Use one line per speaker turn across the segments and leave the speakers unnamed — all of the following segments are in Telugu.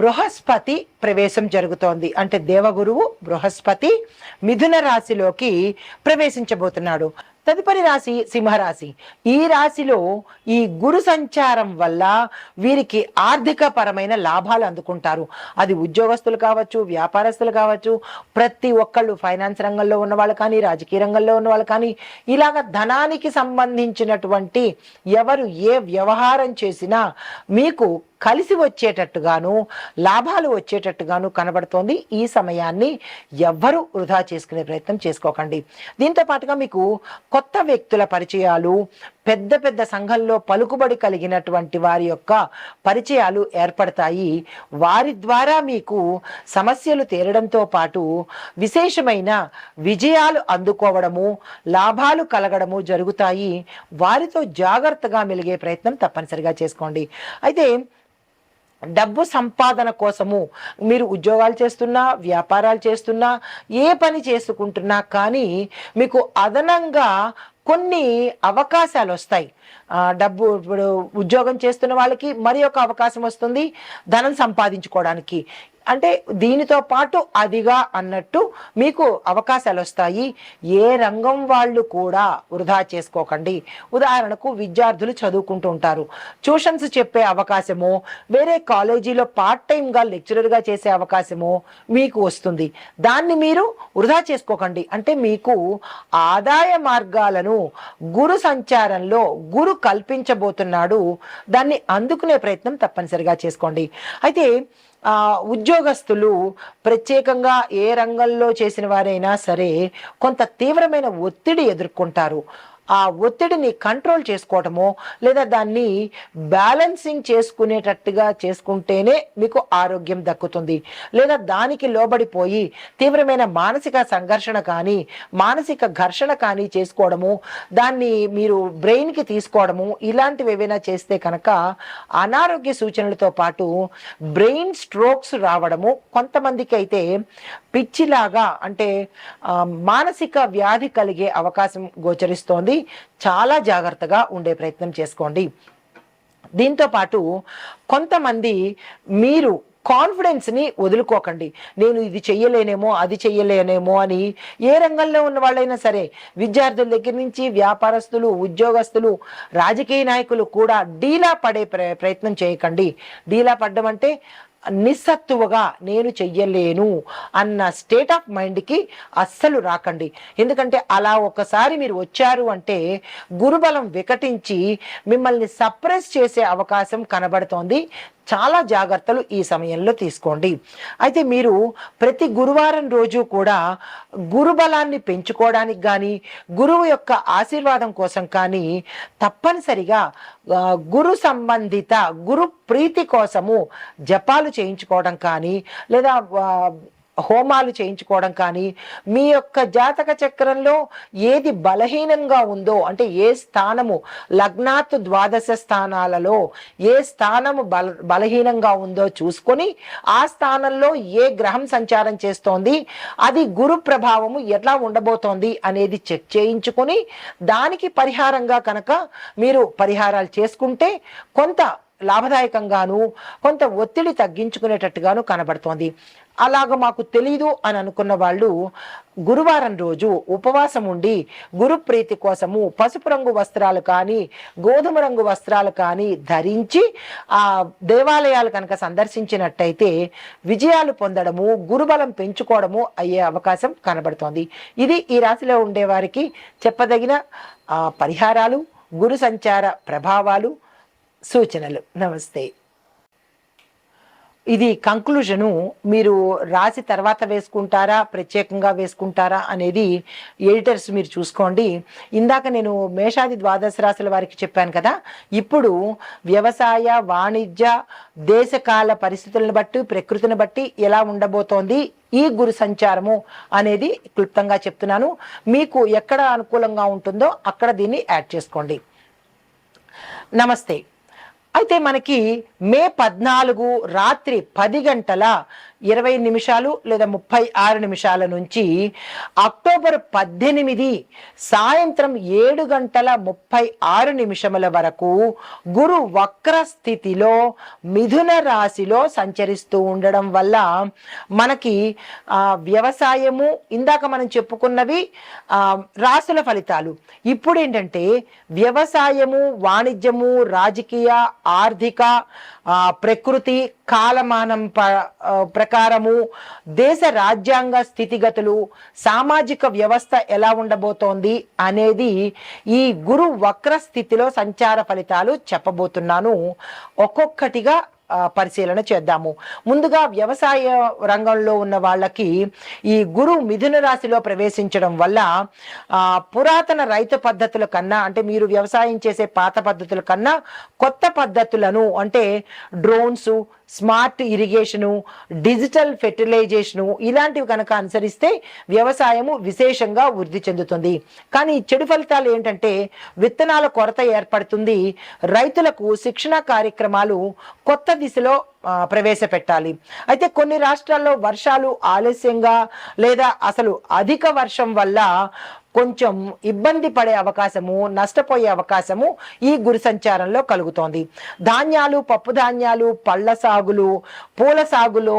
బృహస్పతి ప్రవేశం జరుగుతోంది. అంటే దేవగురువు బృహస్పతి మిథున రాశిలోకి ప్రవేశించబోతున్నాడు. తదుపరి రాశి సింహరాశి. ఈ రాశిలో ఈ గురు సంచారం వల్ల వీరికి ఆర్థిక పరమైన లాభాలు అందుకుంటారు. అది ఉద్యోగస్తులు కావచ్చు వ్యాపారస్తులు కావచ్చు ప్రతి ఒక్కళ్ళు ఫైనాన్స్ రంగంలో ఉన్న వాళ్ళు కానీ రాజకీయ రంగంలో ఉన్న వాళ్ళు కానీ ఇలాగ ధనానికి సంబంధించినటువంటి ఎవరు ఏ వ్యవహారం చేసినా మీకు కలిసి వచ్చేటట్టుగాను లాభాలు వచ్చేటట్టుగాను కనబడుతోంది. ఈ సమయాన్ని ఎవ్వరూ వృధా చేసుకునే ప్రయత్నం చేసుకోకండి. దీంతో పాటుగా మీకు కొత్త వ్యక్తుల పరిచయాలు పెద్ద పెద్ద సంఘంలో పలుకుబడి కలిగినటువంటి వారి యొక్క పరిచయాలు ఏర్పడతాయి. వారి ద్వారా మీకు సమస్యలు తీరడంతో పాటు విశేషమైన విజయాలు అందుకోవడము లాభాలు కలగడము జరుగుతాయి. వారితో జాగ్రత్తగా మెలిగే ప్రయత్నం తప్పనిసరిగా చేసుకోండి. అయితే డబ్బు సంపాదన కోసము మీరు ఉద్యోగాలు చేస్తున్నా వ్యాపారాలు చేస్తున్నా ఏ పని చేసుకుంటున్నా కానీ మీకు అదనంగా కొన్ని అవకాశాలు వస్తాయి. డబ్బు ఇప్పుడు ఉద్యోగం చేస్తున్న వాళ్ళకి మరి ఒక అవకాశం వస్తుంది ధనం సంపాదించుకోవడానికి. అంటే దీనితో పాటు అదిగా అన్నట్టు మీకు అవకాశాలు వస్తాయి ఏ రంగం వాళ్ళు కూడా వృధా చేసుకోకండి. ఉదాహరణకు విద్యార్థులు చదువుకుంటూ ఉంటారు. ట్యూషన్స్ చెప్పే అవకాశము వేరే కాలేజీలో పార్ట్ టైంగా లెక్చరర్గా చేసే అవకాశము మీకు వస్తుంది. దాన్ని మీరు వృధా చేసుకోకండి. అంటే మీకు ఆదాయ మార్గాలను గురు సంచారంలో గురు కల్పించబోతున్నాడు. దాన్ని అందుకునే ప్రయత్నం తప్పనిసరిగా చేసుకోండి. అయితే ఉద్యోగ ఉద్యోగస్తులు ప్రత్యేకంగా ఏ రంగంలో చేసిన వారైనా సరే కొంత తీవ్రమైన ఒత్తిడి ఎదుర్కొంటారు. ఆ ఒత్తిడిని కంట్రోల్ చేసుకోవటమో లేదా దాన్ని బ్యాలెన్సింగ్ చేసుకునేటట్టుగా చేసుకుంటేనే మీకు ఆరోగ్యం దక్కుతుంది. లేదా దానికి లోబడిపోయి తీవ్రమైన మానసిక సంఘర్షణ కానీ మానసిక ఘర్షణ కానీ చేసుకోవడము దాన్ని మీరు బ్రెయిన్కి తీసుకోవడము ఇలాంటివి ఏవైనా చేస్తే కనుక అనారోగ్య సూచనలతో పాటు బ్రెయిన్ స్ట్రోక్స్ రావడము కొంతమందికి అయితే పిచ్చిలాగా అంటే మానసిక వ్యాధి కలిగే అవకాశం గోచరిస్తోంది. చాలా జాగ్రత్తగా ఉండే ప్రయత్నం చేసుకోండి. దీంతో పాటు కొంతమంది మీరు కాన్ఫిడెన్స్ని వదులుకోకండి. నేను ఇది చెయ్యలేనేమో అది చెయ్యలేనేమో అని ఏ రంగంలో ఉన్న వాళ్ళైనా సరే విద్యార్థుల దగ్గర నుంచి వ్యాపారస్తులు ఉద్యోగస్తులు రాజకీయ నాయకులు కూడా డీలా పడే ప్ర- ప్రయత్నం చేయకండి. డీలా పడ్డం అంటే నిస్సత్తువగా నేను చెయ్యలేను అన్న స్టేట్ ఆఫ్ మైండ్కి అస్సలు రాకండి. ఎందుకంటే అలా ఒకసారి మీరు వచ్చారు అంటే గురుబలం వికటించి మిమ్మల్ని సప్రెస్ చేసే అవకాశం కనబడుతోంది. చాలా జాగ్రత్తలు ఈ సమయంలో తీసుకోండి. అయితే మీరు ప్రతి గురువారం రోజు కూడా గురుబలాన్ని పెంచుకోవడానికి కానీ గురువు యొక్క ఆశీర్వాదం కోసం కానీ తప్పనిసరిగా గురు సంబంధిత గురు ప్రీతి కోసము జపాలు చేయించుకోవడం కానీ లేదా హోమాలు చేయించుకోవడం కానీ మీ యొక్క జాతక చక్రంలో ఏది బలహీనంగా ఉందో అంటే ఏ స్థానము లగ్నాత్ ద్వాదశ స్థానాలలో ఏ స్థానము బల బలహీనంగా ఉందో చూసుకొని ఆ స్థానంలో ఏ గ్రహం సంచారం చేస్తోంది అది గురు ప్రభావము ఎట్లా ఉండబోతోంది అనేది చెక్ చేయించుకొని దానికి పరిహారంగా కనుక మీరు పరిహారాలు చేసుకుంటే కొంత లాభదాయకంగాను కొంత ఒత్తిడి తగ్గించుకునేటట్టుగాను కనబడుతోంది. అలాగ మాకు తెలీదు అని అనుకున్న వాళ్ళు గురువారం రోజు ఉపవాసం ఉండి గురు ప్రీతి కోసము పసుపు రంగు వస్త్రాలు కానీ గోధుమ రంగు వస్త్రాలు కానీ ధరించి ఆ దేవాలయాలు కనుక సందర్శించినట్టయితే విజయాలు పొందడము గురుబలం పెంచుకోవడము అయ్యే అవకాశం కనబడుతోంది. ఇది ఈ రాశిలో ఉండేవారికి చెప్పదగిన పరిహారాలు గురు సంచార ప్రభావాలు సూచనలు. నమస్తే. ఇది కంక్లూజను మీరు రాసి తర్వాత వేసుకుంటారా ప్రత్యేకంగా వేసుకుంటారా అనేది ఎడిటర్స్ మీరు చూసుకోండి. ఇందాక నేను మేషాది ద్వాదశ రాశుల వారికి చెప్పాను కదా ఇప్పుడు వ్యవసాయ వాణిజ్య దేశకాల పరిస్థితులను బట్టి ప్రకృతిని బట్టి ఎలా ఉండబోతోంది ఈ గురు సంచారము అనేది క్లుప్తంగా చెప్తున్నాను. మీకు ఎక్కడ అనుకూలంగా ఉంటుందో అక్కడ దీన్ని యాడ్ చేసుకోండి. నమస్తే. అయితే మనకి మే పద్నాలుగు రాత్రి పది గంటల ఇరవై నిమిషాలు లేదా ముప్పై ఆరు నిమిషాల నుంచి అక్టోబర్ పద్దెనిమిది సాయంత్రం ఏడు గంటల ముప్పై ఆరు నిమిషముల వరకు గురు వక్ర స్థితిలో మిథున రాశిలో సంచరిస్తూ ఉండడం వల్ల మనకి వ్యవసాయము ఇందాక మనం చెప్పుకున్నవి రాశుల రాసుల ఫలితాలు. ఇప్పుడు ఏంటంటే వ్యవసాయము వాణిజ్యము రాజకీయ ఆర్థిక ప్రకృతి కాలమానం ప- ప్రకారము దేశ రాజ్యాంగ స్థితిగతులు సామాజిక వ్యవస్థ ఎలా ఉండబోతోంది అనేది ఈ గురు వక్ర స్థితిలో సంచార ఫలితాలు చెప్పబోతున్నాను. ఒక్కొక్కటిగా పరిశీలన చేద్దాము. ముందుగా వ్యవసాయ రంగంలో ఉన్న వాళ్ళకి ఈ గురు మిథున రాశిలో ప్రవేశించడం వల్ల పురాతన రైతు పద్ధతుల కన్నా అంటే మీరు వ్యవసాయం చేసే పాత పద్ధతుల కన్నా కొత్త పద్ధతులను అంటే drones smart irrigation digital fertilisation ఇలాంటివి కనుక అనుసరిస్తే వ్యవసాయము విశేషంగా వృద్ధి చెందుతుంది. కానీ చెడు ఫలితాలు ఏంటంటే విత్తనాల కొరత ఏర్పడుతుంది. రైతులకు శిక్షణ కార్యక్రమాలు కొత్త దిశలో ప్రవేశపెట్టాలి. అయితే కొన్ని రాష్ట్రాల్లో వర్షాలు ఆలస్యంగా లేదా అసలు అధిక వర్షం వల్ల కొంచెం ఇబ్బంది పడే అవకాశము నష్టపోయే అవకాశము ఈ గురి సంచారంలో కలుగుతోంది. ధాన్యాలు పప్పు ధాన్యాలు పళ్ళ సాగులు పూల సాగులో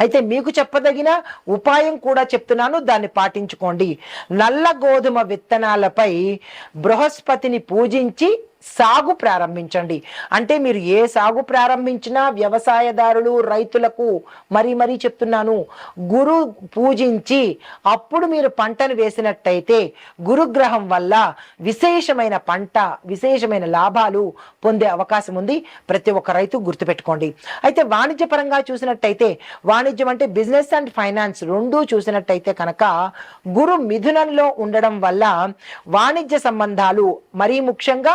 అయితే మీకు చెప్పదగిన ఉపాయం కూడా చెప్తున్నాను దాన్ని పాటించుకోండి. నల్ల గోధుమ విత్తనాలపై బృహస్పతిని పూజించి సాగు ప్రారంభించండి. అంటే మీరు ఏ సాగు ప్రారంభించినా వ్యవసాయదారులు రైతులకు మరీ మరీ చెప్తున్నాను గురు పూజించి అప్పుడు మీరు పంటను వేసినట్టయితే గురుగ్రహం వల్ల విశేషమైన పంట విశేషమైన లాభాలు పొందే అవకాశం ఉంది. ప్రతి ఒక్క రైతు గుర్తుపెట్టుకోండి. అయితే వాణిజ్యపరంగా చూసినట్టయితే వాణిజ్యం అంటే బిజినెస్ అండ్ ఫైనాన్స్ రెండూ చూసినట్టయితే కనుక గురు మిథునంలో ఉండడం వల్ల వాణిజ్య సంబంధాలు మరీ ముఖ్యంగా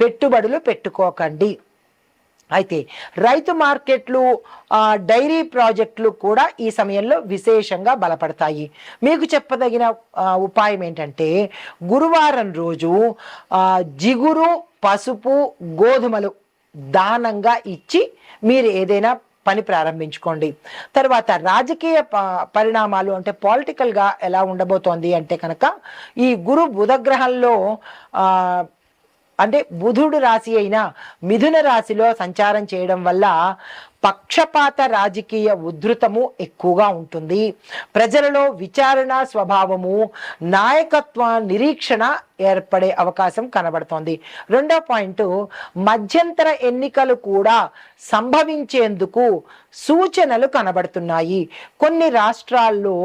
పెట్టుబడులు పెట్టుకోకండి. అయితే రైతు మార్కెట్లు డైరీ ప్రాజెక్టులు కూడా ఈ సమయంలో విశేషంగా బలపడతాయి. మీకు చెప్పదగిన ఉపాయం ఏంటంటే గురువారం రోజు జిగురు పసుపు గోధుమలు దానంగా ఇచ్చి మీరు ఏదైనా పని ప్రారంభించుకోండి. తర్వాత రాజకీయ ప- పరిణామాలు అంటే పాలిటికల్గా ఎలా ఉండబోతోంది అంటే కనుక ఈ గురు బుధగ్రహంలో అంటే బుధుడు రాశి అయిన మిథున రాశిలో సంచారం చేయడం వల్ల పక్షపాత రాజకీయ ఉధృతము ఎక్కువగా ఉంటుంది. ప్రజలలో విచారణ స్వభావము నాయకత్వ నిరీక్షణ ఏర్పడే అవకాశం కనబడుతోంది. రెండో పాయింట్ మధ్యంతర ఎన్నికలు కూడా సంభవించేందుకు సూచనలు కనబడుతున్నాయి. కొన్ని రాష్ట్రాల్లో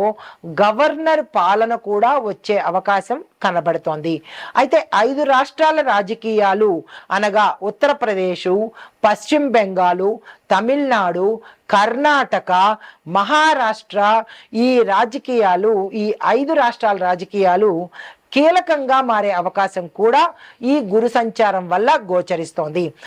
గవర్నర్ పాలన కూడా వచ్చే అవకాశం కనబడుతోంది. అయితే ఐదు రాష్ట్రాల రాజకీయాలు అనగా ఉత్తరప్రదేశ్ పశ్చిమ బెంగాలు తమిళనాడు కర్ణాటక మహారాష్ట్ర ఈ రాజకీయాలు ఈ ఐదు రాష్ట్రాల రాజకీయాలు కీలకంగా మారే అవకాశం కూడా ఈ గురు సంచారం వల్ల గోచరిస్తోంది.